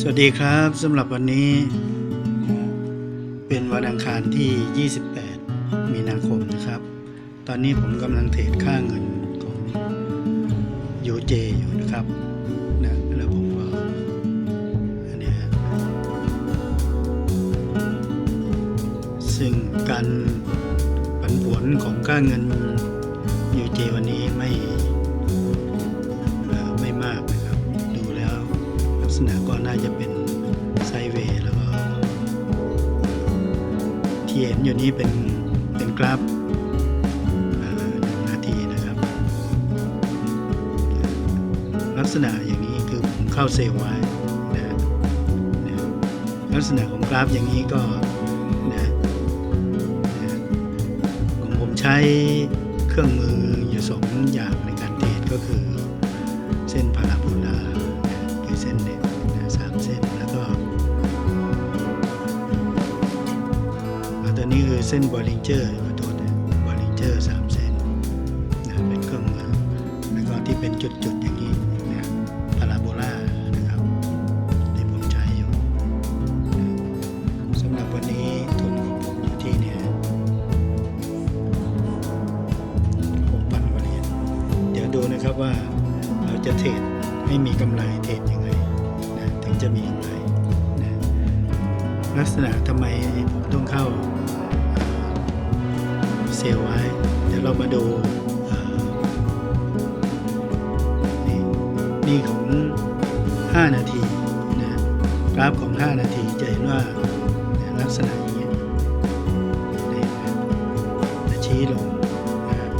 สวัสดีครับสำหรับวันนี้ เป็นวันอังคารที่ 28 มีนาคมนะครับ ตอนนี้ผมกำลังเทรดค่าเงินของ UJ อยู่นะครับนะแล้วผมก็อันนี้ยฮะซึ่งการผันผวนของค่าเงิน UJ วันนี้ไม่ ษณะก็น่าจะเป็นไซเวย์แล้วก็ที่เห็นอยู่นี้เป็นเป็นกราฟหนึ่งนาทีนะครับ ลักษณะอย่างนี้คือผมเข้าเซลล์ไว้นะนะลักษณะของกราฟอย่างนี้ก็นะนะของผมใช้เครื่องมืออยู่สองอย่างในการเทรดก็คือ เส้นบอลลิงเจอร์ขอโทษนะบอลลิงเจอร์สามเส้นนะเป็นเครื่องมือแล้วก็ที่เป็นจุดๆอย่างนี้นะพาราโบลานะครับที่ผมใช้อยู่สำหรับวันนี้ทุนของผมอยู่ที่เนี่ยหกพันกว่าเหรียญเดี๋ยวดูนะครับว่าเราจะเทรดให้มีกำไรเทรดยังไงนะถึงจะมีกำไรลักษณะทำไมผมต้องเข้า มาดูนี่นี่ของ 5 นาทีนะกราฟของ 5 นาทีจะเห็นว่าลักษณะอย่างนี้ยนี่นะจะชี้ลงนะครับ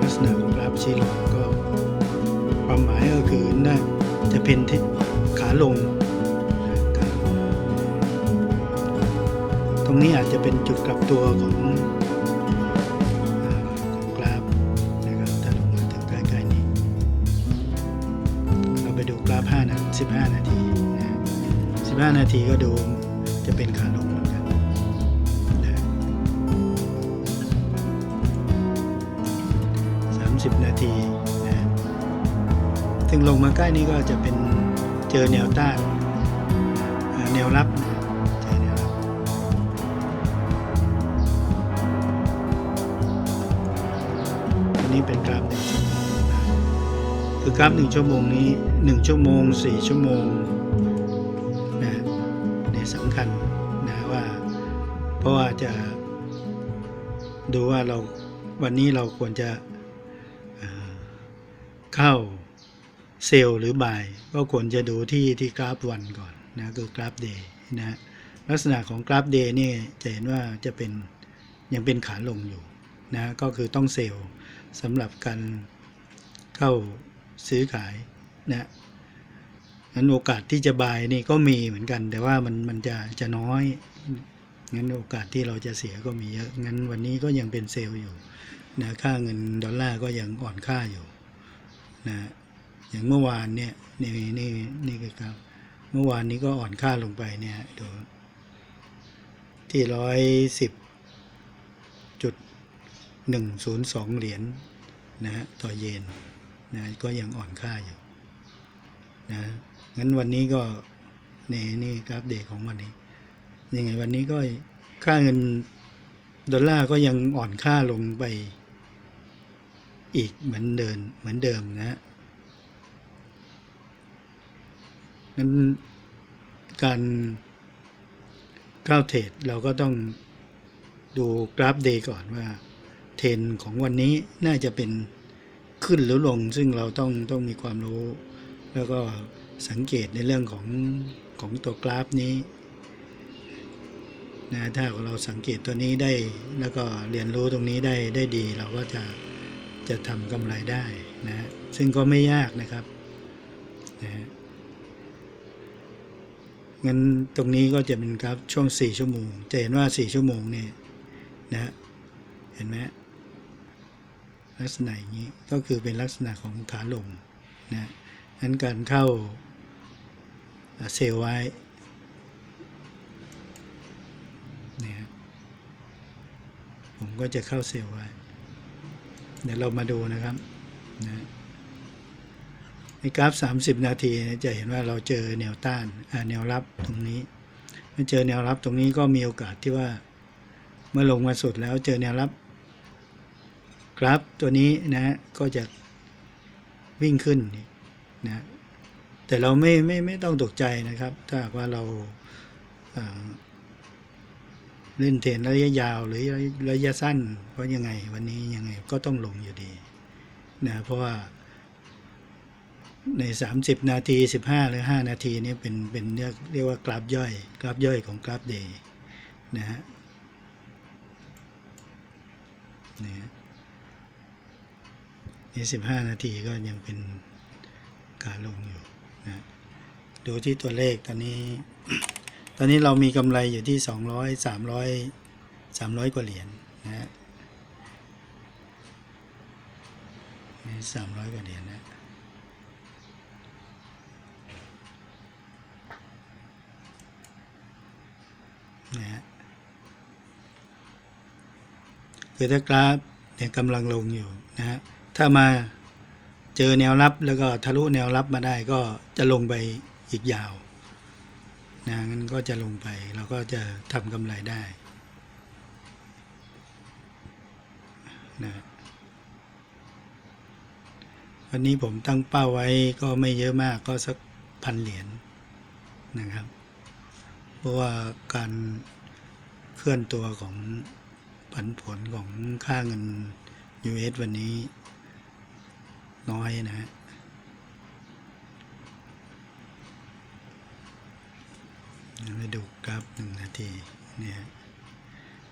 ลักษณะของกราฟชี้ลงก็ความหมายก็คือน่าจะเป็นทิศขาลงนะขาลงตรงนี้อาจจะเป็นจุดกลับตัวของ 15 นาทีก็ดูจะเป็นขาลงเหมือนกันนะ30 นาทีนะถึงลงมาใกล้นี้ก็จะเป็นเจอแนวต้านแนวรับอันนี้เป็นกราฟหนึ่งชั่วโมงคือกราฟหนึ่งชั่วโมงนี้หนึ่งชั่วโมงสี่ชั่วโมง เพราะว่าจะดูว่าเราวันนี้เราควรจะเข้าเซลล์หรือบ่าย ก็ควรจะดูที่ที่กราฟวันก่อนนะคือกราฟเดย์นะลักษณะของกราฟเดย์นี่จะเห็นว่าจะเป็นยังเป็นขาลงอยู่นะก็คือต้องเซลล์สำหรับการเข้าซื้อขายนะงั้นโอกาสที่จะบายนี่ก็มีเหมือนกัน แต่ว่ามันมันจะจะน้อย งั้นโอกาสที่เราจะเสียก็มีเยอะ งั้นวันนี้ก็ยังเป็นเซลล์อยู่นะค่าเงินดอลลาร์ก็ยังอ่อนค่าอยู่นะอย่างเมื่อวานเนี่ยนี่นี่นี่คือครับ เมื่อวานนี้ก็อ่อนค่าลงไปเนี่ยดูที่ร้อยสิบจุดหนึ่งศูนย์สองเหรียญนะฮะต่อเยนนะก็ยังอ่อนค่าอยู่นะงั้นวันนี้ก็นี่นี่กราฟเดย์ของวันนี้ ยังไงวันนี้ก็ค่าเงินดอลลาร์ก็ยังอ่อนค่าลงไป อีกเหมือนเดิมเหมือนเดิมนะฮะนั้นการเข้าวเทรดเราก็ต้องดูกราฟเดย์ก่อนว่า เทรนของวันนี้น่าจะเป็นขึ้นหรือลง ซึ่งเราต้องต้องมีความรู้ แล้วก็สังเกตในเรื่องของของตัวกราฟนี้ นะถ้าเราสังเกตตัวนี้ได้แล้วก็เรียนรู้ตรงนี้ได้ได้ดี เราก็จะจะทำกำไรได้นะซึ่งก็ไม่ยากนะครับนะงั้นตรงนี้ก็จะเป็นครับช่วง 4 ชั่วโมง จะเห็นว่า 4 ชั่วโมงเนี่ยนะเห็นไหมลักษณะอย่างนี้ก็คือเป็นลักษณะของขาลงนะงั้นการเข้าอ่าเซลล์ไว้ เนี่ยครับผม ก็จะเข้าเซลล์ไว้ เดี๋ยวเรามาดูนะครับนะในกราฟ 30 นาทีจะเห็นว่าเราเจอแนวต้านแนวรับตรงนี้เมื่อเจอแนวรับตรงนี้ก็มีโอกาสที่ว่าเมื่อลงมาสุดแล้วเจอแนวรับ กราฟตัวนี้นะก็จะวิ่งขึ้นนะแต่เราไม่ไม่ไม่ต้องตกใจนะครับ ถ้าหากว่าเรา เล่นเทรนระยะยาวหรือระยะสั้นเพราะยังไง วันนี้ยังไงก็ต้องลงอยู่ดีนะเพราะว่าใน 30 นาที 15 หรือ 5 นาทีนี้เป็นเป็นเรียกเรียกว่ากราฟย่อยกราฟย่อยของกราฟเดย์นะฮะนี่นี่15นาทีก็ยังเป็นการลงอยู่นะดูที่ตัวเลขตอนนี้ ตอนนี้เรามีกำไรอยู่ที่ 200 300 300 กว่าเหรียญนะฮะนี่300กว่าเหรียญนะนะฮะคือถ้ากราฟเนี่ยกำลังลงอยู่นะฮะถ้ามาเจอแนวรับแล้วก็ทะลุแนวรับมาได้ก็จะลงไปอีกยาว นะงั้นก็จะลงไปเราก็จะทำกำไรได้นะวันนี้ผมตั้งเป้าไว้ก็ไม่เยอะมากก็สักพันเหรียญนะครับ เพราะว่าการเคลื่อนตัวของผันผวนของค่าเงิน US วันนี้น้อยนะฮะ เดี๋ยวไปดูกราฟหนึ่งนาทีเนี่ย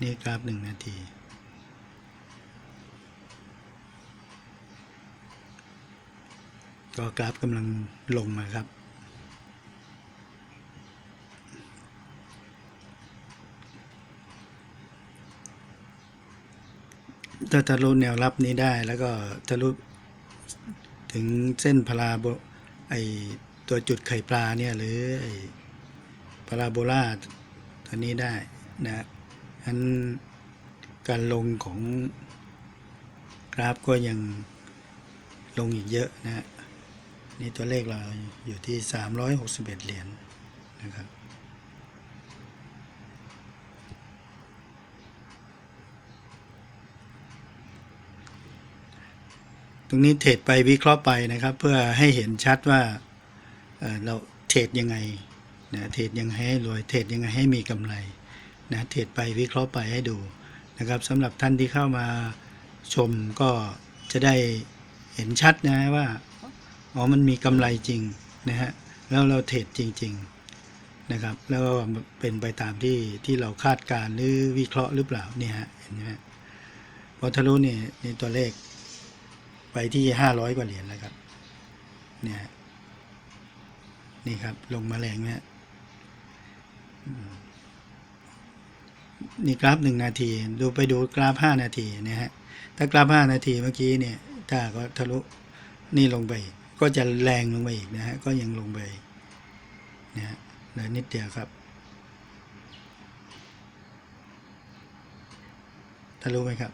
นี่กราฟหนึ่งนาทีก็กราฟกำลังลงมาครับ ถ้าทะลุแนวรับนี้ได้แล้วก็ทะลุถึงเส้นพาราโบไอตัวจุดไข่ปลาเนี่ยหรืออ พาราโบลาตัวนี้ได้นะอันการลงของกราฟก็ยังลงอีกเยอะนะนี่ตัวเลขเราอยู่ที่ 361 เหรียญนะครับตรงนี้เทรดไปวิเคราะห์ไปนะครับ เพื่อให้เห็นชัดว่าเเราเทรดยังไง นะเทรดยังไงให้รวยเทรดยังไงให้มีกำไรนะเทรดไปวิเคราะห์ไปให้ดูนะครับสำหรับท่านที่เข้ามาชมก็จะได้เห็นชัดนะว่าอ๋อมันมีกำไรจริงนะฮะแล้วเราเทรดจริง ๆนะครับ แล้วก็เป็นไปตามที่ที่เราคาดการณ์หรือวิเคราะห์หรือเปล่าเนี่ยฮะเห็นไหมพอทะลุเนี่นี่ตัวเลขไปที่ห้าร้อยกว่าเหรียญแล้วครับเนี่ยนี่ครับลงมาแรงเนี่ย นี่กราฟหนึ่งนาที ดูไปดูกราฟห้านาทีนะฮะ ถ้ากราฟห้านาทีเมื่อกี้เนี่ย ถ้าก็ทะลุนี่ลงไปกก็จะแรงลงไปอีกนะฮะ ก็ยังลงไปนะฮะเหลือนิดเดียวครับทะลุไหมครับ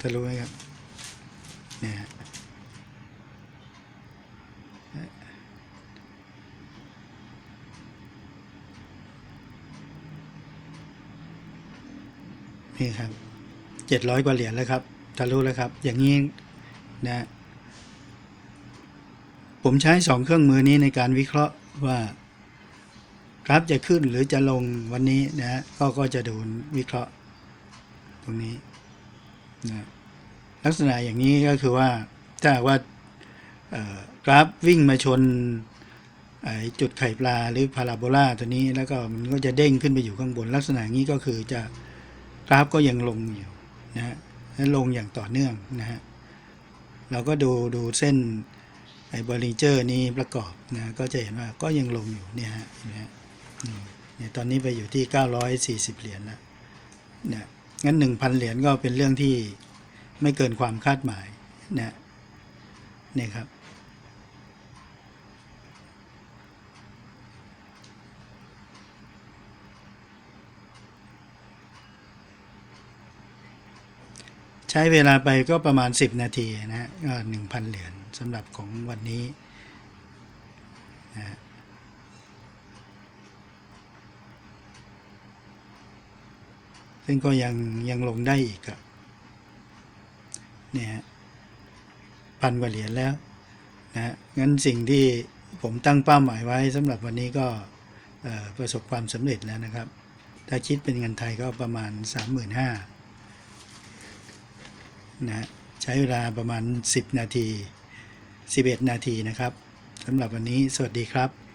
ทะลุไหมครับเนี่ยฮะนี่ครับเจ็ดร้อยกว่าเหรียญแล้วครับทะลุแล้วครับ อย่างนี้นะผมใช้สองเครื่องมือนี้ในการวิเคราะห์ว่ากราฟจะขึ้นหรือจะลงวันนี้นะก็ก็จะดูวิเคราะห์ตรงนี้ นะลักษณะอย่างนี้ก็คือว่าถ้าว่ากราฟวิ่งมาชนจุดไข่ปลาหรือพาราโบลาตัวนี้แล้วก็มันก็จะเด้งขึ้นไปอยู่ข้างบน ลักษณะนี้ก็คือจะกราฟก็ยังลงอยู่นะฮะและลงอย่างต่อเนื่องนะฮะเราก็ดูดูเส้นไอ้บริเจอร์นี้ประกอบนะก็จะเห็นว่าก็ยังลงอยู่เนี่ยฮะฮะเนี่ยตอนนี้ไปอยู่ที่ 940 เหรียญแล้วเนี่ย งั้นหนึ่งพันเหรียญก็เป็นเรื่องที่ไม่เกินความคาดหมายนะนี่ครับ ใช้เวลาไปก็ประมาณ 10 นาทีนะก็หนึ่งพันเหรียญสำหรับของวันนี้นะ ซึ่งก็ยังยังลงได้อีกอะเนี่ยฮะพันกว่าเหรียญแล้วนะงั้นสิ่งที่ผมตั้งเป้าหมายไว้สำหรับวันนี้ก็ประสบความสำเร็จแล้วนะครับ ถ้าคิดเป็นเงินไทยก็ประมาณ 35,000นะใช้เวลาประมาณ 10 นาที 11 นาทีนะครับสำหรับวันนี้สวัสดีครับ